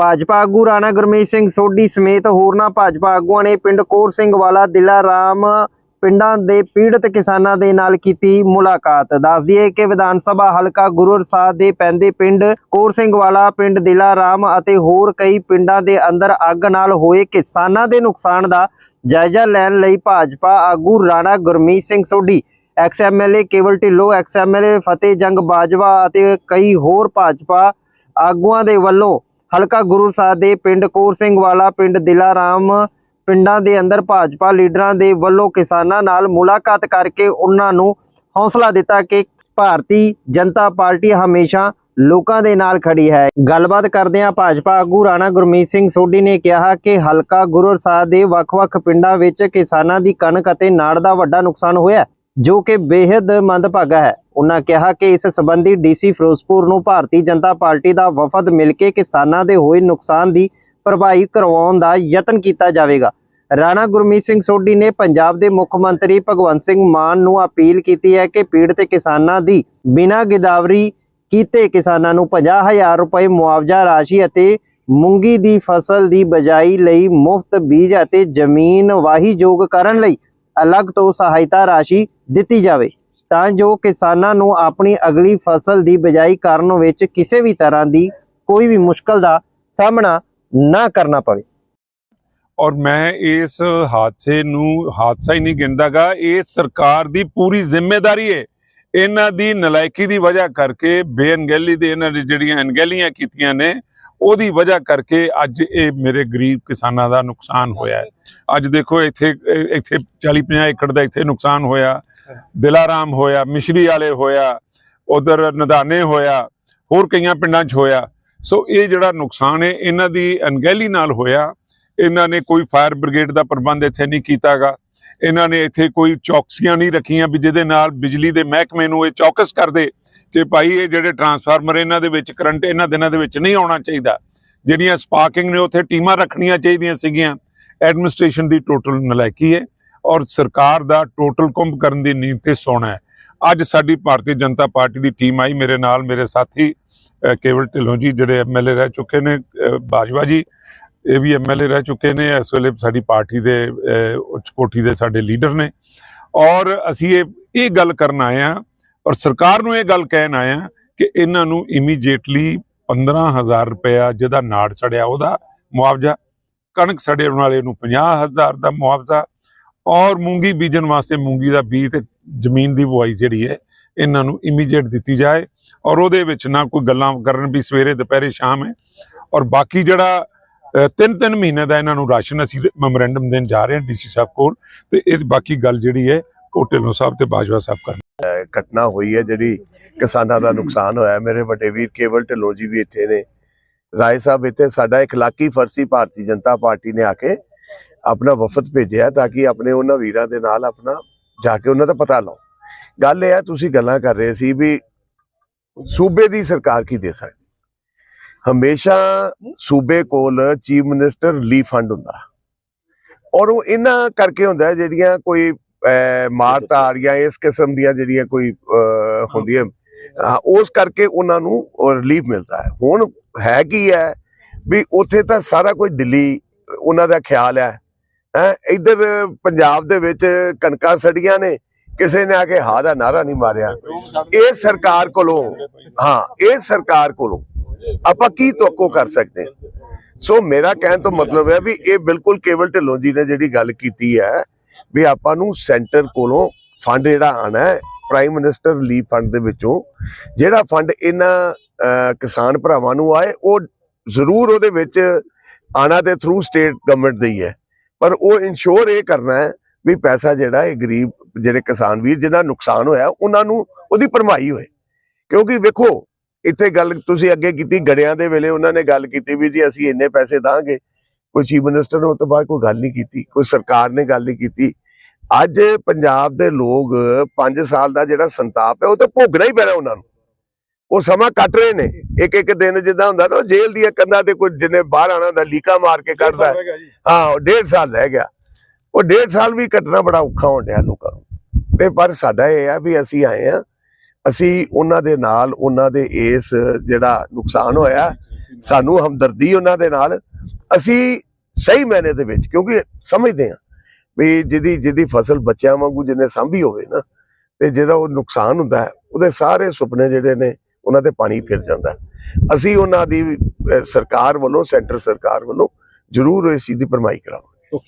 ਭਾਜਪਾ ਆਗੂ ਰਾਣਾ ਗੁਰਮੀਤ ਸਿੰਘ ਸੋਢੀ ਸਮੇਤ ਹੋਰਨਾਂ ਭਾਜਪਾ ਆਗੂਆਂ ਨੇ ਪਿੰਡ ਕੋਰ ਸਿੰਘ ਵਾਲਾ, ਦਿਲਾ ਰਾਮ ਪਿੰਡਾਂ ਦੇ ਪੀੜਤ ਕਿਸਾਨਾਂ ਦੇ ਨਾਲ ਕੀਤੀ ਮੁਲਾਕਾਤ। ਦੱਸ ਦਈਏ ਕਿ ਵਿਧਾਨ ਸਭਾ ਹਲਕਾ ਗੁਰੂਰ ਸਾਹਿਬ ਦੇ ਪੈਂਦੇ ਪਿੰਡ ਕੋਰ ਸਿੰਘ ਵਾਲਾ, ਪਿੰਡ ਦਿਲਾ ਰਾਮ ਅਤੇ ਹੋਰ ਕਈ ਪਿੰਡਾਂ ਦੇ ਅੰਦਰ ਅੱਗ ਨਾਲ ਹੋਏ ਕਿਸਾਨਾਂ ਦੇ ਨੁਕਸਾਨ ਦਾ ਜਾਇਜ਼ਾ ਲੈਣ ਲਈ ਭਾਜਪਾ ਆਗੂ Rana Gurmeet Singh Sodhi, ex MLA Kewal Dhillon, ex MLA ਫਤਿਹ ਜੰਗ ਬਾਜਵਾ ਅਤੇ ਕਈ ਹੋਰ ਭਾਜਪਾ ਆਗੂਆਂ ਦੇ ਵੱਲੋਂ ਹਲਕਾ ਗੁਰੂ ਸਾਹਿਬ ਦੇ ਪਿੰਡ ਕੋਰ ਸਿੰਘ ਵਾਲਾ ਪਿੰਡ ਦਿਲਾਰਾਮ ਪਿੰਡਾਂ ਦੇ ਅੰਦਰ ਭਾਜਪਾ ਲੀਡਰਾਂ ਦੇ ਵੱਲੋਂ ਕਿਸਾਨਾਂ ਨਾਲ ਮੁਲਾਕਾਤ ਕਰਕੇ ਉਹਨਾਂ ਨੂੰ ਹੌਸਲਾ ਦਿੱਤਾ ਕਿ ਭਾਰਤੀ ਜਨਤਾ ਪਾਰਟੀ ਹਮੇਸ਼ਾ ਲੋਕਾਂ ਦੇ ਨਾਲ ਖੜੀ ਹੈ। ਗੱਲਬਾਤ ਕਰਦਿਆਂ ਭਾਜਪਾ ਆਗੂ ਰਾਣਾ ਗੁਰਮੀਤ ਸਿੰਘ ਸੋਢੀ ਨੇ ਕਿਹਾ ਕਿ ਹਲਕਾ ਗੁਰੂ ਸਾਹਿਬ ਦੇ ਵੱਖ-ਵੱਖ ਪਿੰਡਾਂ ਵਿੱਚ ਕਿਸਾਨਾਂ ਦੀ ਕਣਕ ਅਤੇ ਨਾੜ ਦਾ ਵੱਡਾ ਨੁਕਸਾਨ ਹੋਇਆ ਜੋ ਕਿ ਬੇहद ਮੰਦਭਾਗਾ ਹੈ। ਉਹਨਾਂ ਕਿਹਾ ਕਿ ਇਸ ਸੰਬੰਧੀ ਡੀਸੀ ਫਿਰੋਜ਼ਪੁਰ ਨੂੰ ਭਾਰਤੀ ਜਨਤਾ ਪਾਰਟੀ ਦਾ ਵਫਦ ਮਿਲ ਕੇ ਕਿਸਾਨਾਂ ਦੇ ਹੋਏ ਨੁਕਸਾਨ ਦੀ ਭਰਪਾਈ ਕਰਵਾਉਣ ਦਾ ਯਤਨ ਕੀਤਾ ਜਾਵੇਗਾ। ਰਾਣਾ ਗੁਰਮੀਤ ਸਿੰਘ ਸੋਢੀ ਨੇ ਪੰਜਾਬ ਦੇ ਮੁੱਖ ਮੰਤਰੀ ਭਗਵੰਤ ਸਿੰਘ ਮਾਨ ਨੂੰ ਅਪੀਲ ਕੀਤੀ ਹੈ ਕਿ ਪੀੜਤ ਕਿਸਾਨਾਂ ਦੀ ਬਿਨਾਂ ਗਿਦਾਵਰੀ ਕੀਤੇ ਕਿਸਾਨਾਂ ਨੂੰ 50000 ਰੁਪਏ ਮੁਆਵਜ਼ਾ ਰਾਸ਼ੀ ਅਤੇ ਮੂੰਗੀ ਦੀ ਫਸਲ ਦੀ ਬਜਾਈ ਲਈ ਮੁਫਤ ਬੀਜ ਅਤੇ ਜ਼ਮੀਨ ਵਾਹੀਯੋਗ ਕਰਨ ਲਈ ਅਲੱਗ ਤੋਂ ਸਹਾਇਤਾ ਰਾਸ਼ੀ ਦਿੱਤੀ ਜਾਵੇ, ਤਾਂ ਜੋ ਕਿਸਾਨਾਂ ਨੂੰ ਆਪਣੀ ਅਗਲੀ ਫਸਲ ਦੀ ਬਜਾਈ ਕਰਨ ਵਿੱਚ ਕਿਸੇ ਵੀ ਤਰ੍ਹਾਂ ਦੀ ਕੋਈ ਵੀ ਮੁਸ਼ਕਲ ਦਾ ਸਾਹਮਣਾ ਨਾ ਕਰਨਾ ਪਵੇ। ਔਰ ਮੈਂ ਇਸ ਹਾਦਸੇ ਨੂੰ, ਹਾਦਸਾ ਹੀ ਨਹੀਂ ਗਿਣਦਾਗਾ, ਇਹ ਸਰਕਾਰ ਦੀ ਪੂਰੀ ਜ਼ਿੰਮੇਵਾਰੀ ਹੈ ਇਹਨਾਂ ਦੀ ਨਲਾਇਕੀ ਦੀ ਵਜ੍ਹਾ ਕਰਕੇ ਬੇਅਨਗੈਲੀ ਦੇ, ਇਹਨਾਂ ਨੇ ਜਿਹੜੀਆਂ ਅਣਗਹਿਲੀਆਂ ਕੀਤੀਆਂ ਨੇ ਉਹਦੀ ਵਜ੍ਹਾ ਕਰਕੇ ਅੱਜ ਇਹ ਮੇਰੇ ਗਰੀਬ ਕਿਸਾਨਾਂ ਦਾ ਨੁਕਸਾਨ ਹੋਇਆ ਹੈ। ਅੱਜ ਦੇਖੋ, ਇੱਥੇ ਇੱਥੇ 40 50 ਏਕੜ ਦਾ ਇੱਥੇ ਨੁਕਸਾਨ ਹੋਇਆ। ਦਿਲਾਰਾਮ ਹੋਇਆ, ਮਿਸ਼ਰੀ ਵਾਲੇ ਹੋਇਆ, ਉਧਰ ਨਦਾਨੇ ਹੋਇਆ, ਹੋਰ ਕਈਆਂ ਪਿੰਡਾਂ 'ਚ ਹੋਇਆ। ਸੋ ਇਹ ਜਿਹੜਾ ਨੁਕਸਾਨ ਹੈ, ਇਹਨਾਂ ਦੀ ਅਣਗਹਿਲੀ ਨਾਲ ਹੋਇਆ। ਇਹਨਾਂ ਨੇ ਕੋਈ ਫਾਇਰ ਬ੍ਰਿਗੇਡ ਦਾ ਪ੍ਰਬੰਧ ਇੱਥੇ ਨਹੀਂ ਕੀਤਾਗਾ। ਇਹਨਾਂ ਨੇ ਇੱਥੇ ਕੋਈ ਚੌਕਸੀਆਂ ਨਹੀਂ ਰੱਖੀਆਂ ਵੀ ਜਿਹਦੇ ਨਾਲ ਬਿਜਲੀ ਦੇ ਮਹਿਕਮੇ ਨੂੰ ਇਹ ਚੌਕਸ ਕਰਦੇ ਕਿ ਭਾਈ ਇਹ ਜਿਹੜੇ ਟਰਾਂਸਫਾਰਮਰ ਇਹਨਾਂ ਦੇ ਵਿੱਚ ਕਰੰਟ ਇਹਨਾਂ ਦਿਨਾਂ ਦੇ ਵਿੱਚ ਨਹੀਂ ਆਉਣਾ ਚਾਹੀਦਾ। ਜਿਹੜੀਆਂ ਸਪਾਰਕਿੰਗ ਨੇ ਉੱਥੇ ਟੀਮਾਂ ਰੱਖਣੀਆਂ ਚਾਹੀਦੀਆਂ ਸੀਗੀਆਂ, ਐਡਮਿਨਿਸਟ੍ਰੇਸ਼ਨ ਦੀ ਟੋਟਲ ਨਲਾਇਕੀ ਹੈ ਔਰ ਸਰਕਾਰ ਦਾ ਟੋਟਲ ਕੁੰਭ ਕਰਨ ਦੀ ਨੀਂਦ ਤੇ ਸੋਣਾ ਹੈ। ਅੱਜ ਸਾਡੀ ਭਾਰਤੀ ਜਨਤਾ ਪਾਰਟੀ ਦੀ ਟੀਮ ਆਈ, ਮੇਰੇ ਨਾਲ ਮੇਰੇ ਸਾਥੀ ਕੇਵਲ ਢਿੱਲੋਂ ਜੀ ਜਿਹੜੇ ਐਮਐਲਏ ਰਹਿ ਚੁੱਕੇ ਨੇ ਬਾਜਵਾ ਜੀ ਇਹ ਵੀ ਐਮਐਲਏ ਰਹਿ ਚੁੱਕੇ ਨੇ, ਇਸ ਵੇਲੇ ਸਾਡੀ ਪਾਰਟੀ ਦੇ ਉੱਚ ਕੋਟੀ ਦੇ ਸਾਡੇ ਲੀਡਰ ਨੇ। ਔਰ ਅਸੀਂ ਇਹ ਇਹ ਗੱਲ ਕਰਨ ਆਏ ਆ ਔਰ ਸਰਕਾਰ ਨੂੰ ਇਹ ਗੱਲ ਕਹਿਣ ਆਏ ਆ ਕਿ ਇਹਨਾਂ ਨੂੰ ਇਮੀਡੀਏਟਲੀ 15000 ਰੁਪਇਆ ਜਿਹਦਾ ਨਾੜ ਸੜਿਆ ਉਹਦਾ ਮੁਆਵਜ਼ਾ, ਕਣਕ ਸੜੇ ਵਾਲੇ ਨੂੰ 50000 ਦਾ ਮੁਆਵਜ਼ਾ ਔਰ ਮੂੰਗੀ ਬੀਜਣ ਵਾਸਤੇ ਮੂੰਗੀ ਦਾ ਬੀਜ ਤੇ ਜ਼ਮੀਨ ਦੀ ਬੁਆਈ ਜਿਹੜੀ ਹੈ, ਇਹਨਾਂ ਨੂੰ ਇਮੀਡੀਏਟ ਦਿੱਤੀ ਜਾਏ। ਔਰ ਉਹਦੇ ਵਿੱਚ ਨਾ ਕੋਈ ਗੱਲਾਂ ਕਰਨ ਵੀ ਸਵੇਰੇ ਦੁਪਹਿਰੇ ਸ਼ਾਮ ਹੈ। ਔਰ ਬਾਕੀ ਜਿਹੜਾ ਤਿੰਨ ਤਿੰਨ ਮਹੀਨੇ ਦਾ ਇਹਨਾਂ ਨੂੰ ਰਾਸ਼ਨ ਅਸੀਂ ਮੈਮੋਰੈਂਡਮ ਦੇਣ ਜਾ ਰਹੇ ਹਾਂ ਡੀਸੀ ਸਾਹਿਬ ਕੋਲ ਤੇ ਇਹ ਬਾਕੀ ਗੱਲ ਜਿਹੜੀ ਹੈ ਉਹ ਢਿੱਲੋਂ ਸਾਹਿਬ ਤੇ ਬਾਜਵਾ ਸਾਹਿਬ ਕਰਨ ਘਟਨਾ ਹੋਈ ਹੈ ਜਿਹੜੀ ਕਿਸਾਨਾਂ ਦਾ ਨੁਕਸਾਨ ਹੋਇਆ ਹੈ। ਮੇਰੇ ਵੱਡੇ ਵੀਰ ਕੇਵਲ ਢਿੱਲੋਂ ਜੀ ਵੀ ਇੱਥੇ ਨੇ। ਰਾਏ ਸਾਹਿਬ, ਇੱਥੇ ਸਾਡਾ ਇਖਲਾਕੀ ਫਰਸੀ ਭਾਰਤੀ ਜਨਤਾ ਪਾਰਟੀ ਨੇ ਆ ਕੇ ਆਪਣਾ ਵਫਦ ਭੇਜਿਆ ਤਾਂ ਕਿ ਆਪਣੇ ਉਹਨਾਂ ਵੀਰਾਂ ਦੇ ਨਾਲ ਆਪਣਾ ਜਾ ਕੇ ਉਹਨਾਂ ਦਾ ਪਤਾ ਲਓ। ਗੱਲ ਇਹ ਆ ਤੁਸੀਂ ਗੱਲਾਂ ਕਰ ਰਹੇ ਸੀ ਵੀ ਸੂਬੇ ਦੀ ਸਰਕਾਰ ਕੀ ਦੇ ਸਕਦੀ? ਹਮੇਸ਼ਾ ਸੂਬੇ ਕੋਲ ਚੀਫ ਮਿਨਿਸਟਰ ਰਿਲੀਫ ਫੰਡ ਹੁੰਦਾ। ਔਰ ਉਹ ਇਹਨਾਂ ਕਰਕੇ ਹੁੰਦਾ ਜਿਹੜੀਆਂ ਕੋਈ, ਅਹ ਮਾਰ ਧਾਰ ਇਸ ਕਿਸਮ ਦੀਆਂ ਜਿਹੜੀਆਂ ਕੋਈ ਹੁੰਦੀਆਂ। ਉਸ ਕਰਕੇ ਉਹਨਾਂ ਨੂੰ ਰਿਲੀਫ ਮਿਲਦਾ ਹੈ। ਹੁਣ ਹੈ ਕੀ ਹੈ ਵੀ ਉੱਥੇ ਤਾਂ ਸਾਰਾ ਕੁਝ ਦਿੱਲੀ, ਉਹਨਾਂ ਦਾ ਖਿਆਲ ਹੈ। ਹੈ, ਇੱਧਰ ਪੰਜਾਬ ਦੇ ਵਿੱਚ ਕਣਕਾਂ ਸੜੀਆਂ ਨੇ, ਕਿਸੇ ਨੇ ਆ ਕੇ ਹਾ ਦਾ ਨਾਰਾ ਨਹੀਂ ਮਾਰਿਆ। ਇਹ ਸਰਕਾਰ ਕੋਲੋਂ, ਹਾਂ, ਇਹ ਸਰਕਾਰ ਕੋਲੋਂ ਆਪਾਂ ਕੀ ਤੋਕੋ ਕਰ ਸਕਦੇ ਹਾਂ? ਸੋ ਮੇਰਾ ਕਹਿਣ ਤੋਂ ਮਤਲਬ ਹੈ ਵੀ ਇਹ ਬਿਲਕੁਲ ਕੇਵਲ ਢਿੱਲੋਂ ਜੀ ਨੇ ਜਿਹੜੀ ਗੱਲ ਕੀਤੀ ਹੈ ਵੀ ਆਪਾਂ ਨੂੰ ਸੈਂਟਰ ਕੋਲੋਂ ਫੰਡ ਜਿਹੜਾ ਆਣਾ ਹੈ ਪ੍ਰਾਈਮ ਮਿਨਿਸਟਰ ਰਿਲੀਫ ਫੰਡ ਦੇ ਵਿੱਚੋਂ, ਜਿਹੜਾ ਫੰਡ ਇਹਨਾਂ ਕਿਸਾਨ ਭਰਾਵਾਂ ਨੂੰ ਆਏ, ਉਹ ਜ਼ਰੂਰ ਉਹਦੇ ਵਿੱਚ ਆਣਾ ਤੇ ਥਰੂ ਸਟੇਟ ਗਵਰਨਮੈਂਟ ਦਾ ਹੈ ਪਰ ਉਹ ਇਨਸ਼ੋਰ ਇਹ ਕਰਨਾ ਹੈ ਵੀ ਪੈਸਾ ਜਿਹੜਾ ਇਹ ਗਰੀਬ, ਜਿਹੜੇ ਕਿਸਾਨ ਵੀਰ ਜਿਨ੍ਹਾਂ ਨੂੰ ਨੁਕਸਾਨ ਹੋਇਆ, ਉਹਨਾਂ ਨੂੰ ਉਹਦੀ ਭਰਮਾਈ ਹੋਏ ਕਿਉਂਕਿ ਵੇਖੋ ਇੱਥੇ ਗੱਲ ਤੁਸੀਂ ਅੱਗੇ ਕੀਤੀ ਗੜਿਆਂ ਦੇ ਵੇਲੇ ਉਹਨਾਂ ਨੇ ਗੱਲ ਕੀਤੀ ਵੀ ਜੀ ਅਸੀਂ ਇੰਨੇ ਪੈਸੇ ਦਾਂਗੇ। ਕੋਈ ਚੀਫ ਮਿਨਿਸਟਰ ਨੇ ਉਸ ਤੋਂ ਬਾਅਦ ਕੋਈ ਗੱਲ ਨਹੀਂ ਕੀਤੀ ਕੋਈ ਸਰਕਾਰ ਨੇ ਗੱਲ ਨਹੀਂ ਕੀਤੀ। ਅੱਜ ਪੰਜਾਬ ਦੇ ਲੋਕ 5 ਸਾਲ ਦਾ ਜਿਹੜਾ ਸੰਤਾਪ ਹੈ ਉਹ ਤਾਂ ਭੋਗਣਾ ਹੀ ਪੈਣਾ ਉਹਨਾਂ ਨੂੰ। ਉਹ ਸਮਾਂ ਕੱਟ ਰਹੇ ਨੇ। ਇੱਕ ਇੱਕ ਦਿਨ ਜਿੱਦਾਂ ਹੁੰਦਾ ਨਾ ਜੇਲ੍ਹ ਦੀਆਂ ਕੰਧਾਂ ਤੇ ਕੋਈ ਜਿਹਨੇ ਬਾਹਰ ਆਣਾ ਹੁੰਦਾ ਲੀਕਾ ਮਾਰ ਕੇ ਕੱਢਦਾ। ਹੈ। ਡੇਢ ਸਾਲ ਰਹਿ ਗਿਆ। ਉਹ ਡੇਢ ਸਾਲ ਵੀ ਕੱਟਣਾ ਬੜਾ ਔਖਾ ਹੋਣ ਡਿਆ ਲੋਕਾਂ ਨੂੰ। ਤੇ ਪਰ ਸਾਡਾ ਇਹ ਆ ਵੀ ਅਸੀਂ ਆਏ ਆ ਅਸੀਂ ਉਹਨਾਂ ਦੇ ਨਾਲ, ਉਹਨਾਂ ਦੇ ਇਸ ਜਿਹੜਾ ਨੁਕਸਾਨ ਹੋਇਆ, ਸਾਨੂੰ ਹਮਦਰਦੀ ਉਹਨਾਂ ਦੇ ਨਾਲ, ਅਸੀਂ ਸਹੀ ਮੈਨੇ ਦੇ ਵਿੱਚ, ਕਿਉਂਕਿ ਸਮਝਦੇ ਹਾਂ ਵੀ ਜਿਹਦੀ ਜਿਹਦੀ ਫਸਲ ਬੱਚਿਆਂ ਵਾਂਗੂ ਜਿਹਨੇ ਸਾਂਭੀ ਹੋਵੇ ਨਾ, ਤੇ ਜਿਹਦਾ ਉਹ ਨੁਕਸਾਨ ਹੁੰਦਾ ਉਹਦੇ ਸਾਰੇ ਸੁਪਨੇ ਜਿਹੜੇ ਨੇ, ਉਹਨਾਂ ਤੇ ਪਾਣੀ ਫਿਰ ਜਾਂਦਾ ਅਸੀਂ ਉਹਨਾਂ ਦੀ ਸਰਕਾਰ ਵੱਲੋਂ, ਸੈਂਟਰ ਸਰਕਾਰ ਵੱਲੋਂ ਜ਼ਰੂਰ ਇਸ ਚੀਜ਼ ਦੀ ਭਰਮਾਈ ਕਰਾਵਾਂਗੇ।